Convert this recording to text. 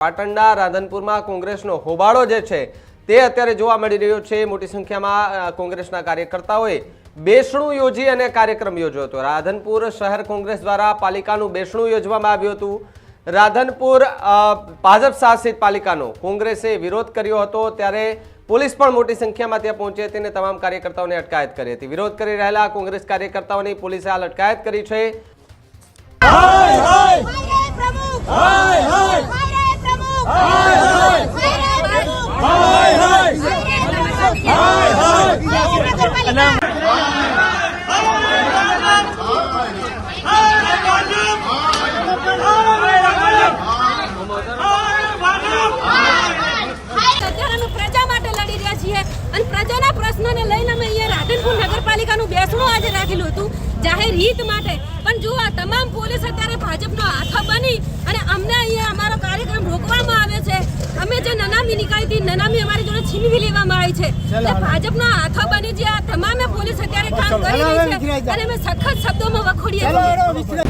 પાટણના રાધનપુરમાં કોંગ્રેસનો હોબાળો જે છે તે અત્યારે જોવા મળી રહ્યો છે. મોટી સંખ્યામાં કોંગ્રેસના કાર્યકર્તાઓએ બેસણું યોજી અને કાર્યક્રમ યોજ્યો હતો. રાધનપુર શહેર કોંગ્રેસ દ્વારા પાલિકાનું બેસણું યોજવામાં આવ્યું હતું. રાધનપુર ભાજપ શાસિત પાલિકાનો કોંગ્રેસે વિરોધ કર્યો હતો ત્યારે પોલીસ પણ મોટી સંખ્યામાં ત્યાં પહોંચી હતી અને તમામ કાર્યકર્તાઓને અટકાયત કરી હતી. વિરોધ કરી રહેલા કોંગ્રેસ કાર્યકર્તાઓની પોલીસે હાલ અટકાયત કરી છે. અને પ્રજાના પ્રશ્નોને લઈને અમે અહીંયા રાધનપુર નગરપાલિકાનું બેસણું આજે રાખેલું હતું જાહેર હિત માટે. પણ જો આ તમામ પોલીસ અત્યારે ભાજપનો હાથો બની અને અમને અહીંયા અમારો કાર્યક્રમ રોકવામાં આવ્યો છે. અમે જે નનામી નીકળી હતી નનામી અમારી જોડે છીનવી લેવામાં આવી છે. એટલે ભાજપનો હાથો બની જે આ તમામે પોલીસ અત્યારે કામ કરી રહી છે અને અમે સખત શબ્દોમાં વખોડીએ છીએ.